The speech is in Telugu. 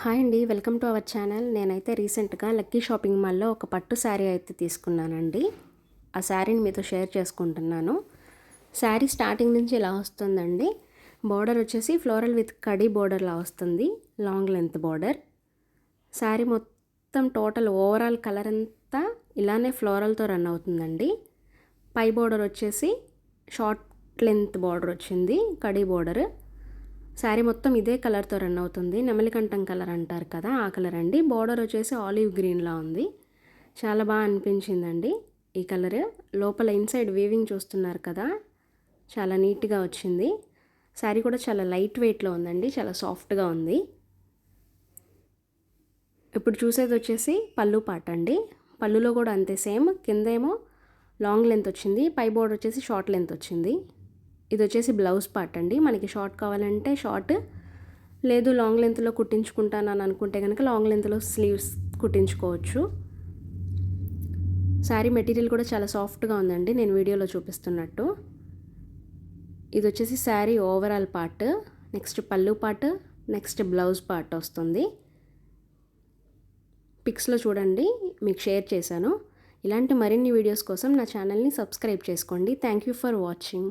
హాయ్ అండి వెల్కమ్ టు అవర్ ఛానల్. నేనైతే రీసెంట్గా లక్కీ షాపింగ్ మాల్లో ఒక పట్టు శారీ అయితే తీసుకున్నానండి. ఆ శారీని మీతో షేర్ చేసుకుంటున్నాను. శారీ స్టార్టింగ్ నుంచి ఇలా వస్తుందండి. బోర్డర్ వచ్చేసి ఫ్లోరల్ విత్ కడీ బోర్డర్లా వస్తుంది. Long length border. శారీ మొత్తం టోటల్ ఓవరాల్ కలర్ అంతా ఇలానే ఫ్లోరల్తో రన్ అవుతుందండి. పై బోర్డర్ వచ్చేసి షార్ట్ లెంత్ బోర్డర్ వచ్చింది కడీ బోర్డర్. శారీ మొత్తం ఇదే కలర్తో రన్ అవుతుంది. నెమలికంఠం కలర్ అంటారు కదా ఆ కలర్ అండి. బార్డర్ వచ్చేసి ఆలివ్ గ్రీన్లా ఉంది. చాలా బాగా అనిపించిందండి ఈ కలర్. లోపల ఇన్సైడ్ వీవింగ్ చూస్తున్నారు కదా చాలా నీట్గా వచ్చింది. శారీ కూడా చాలా లైట్ వెయిట్లో ఉందండి చాలా సాఫ్ట్గా ఉంది. ఇప్పుడు చూసేది వచ్చేసి పళ్ళు పాట అండి. పళ్ళులో కూడా అంతే సేమ్ కిందేమో లాంగ్ లెంత్ వచ్చింది పై బోర్డర్ వచ్చేసి షార్ట్ లెంత్ వచ్చింది. ఇది వచ్చేసి బ్లౌజ్ పార్ట్ అండి. మనకి షార్ట్ కావాలంటే షార్ట్ లేదు లాంగ్ లెంత్లో కుట్టించుకుంటాను అని అనుకుంటే కనుక లాంగ్ లెంత్లో స్లీవ్స్ కుట్టించుకోవచ్చు. శారీ మెటీరియల్ కూడా చాలా సాఫ్ట్గా ఉందండి. నేను వీడియోలో చూపిస్తున్నట్టు. ఇది వచ్చేసి శారీ ఓవరాల్ పార్ట్ నెక్స్ట్ పళ్ళు పార్ట్ నెక్స్ట్ బ్లౌజ్ పార్ట్ వస్తుంది. పిక్స్లో చూడండి మీకు షేర్ చేశాను. ఇలాంటి మరిన్ని వీడియోస్ కోసం నా ఛానల్ని సబ్స్క్రైబ్ చేసుకోండి. Thank you for watching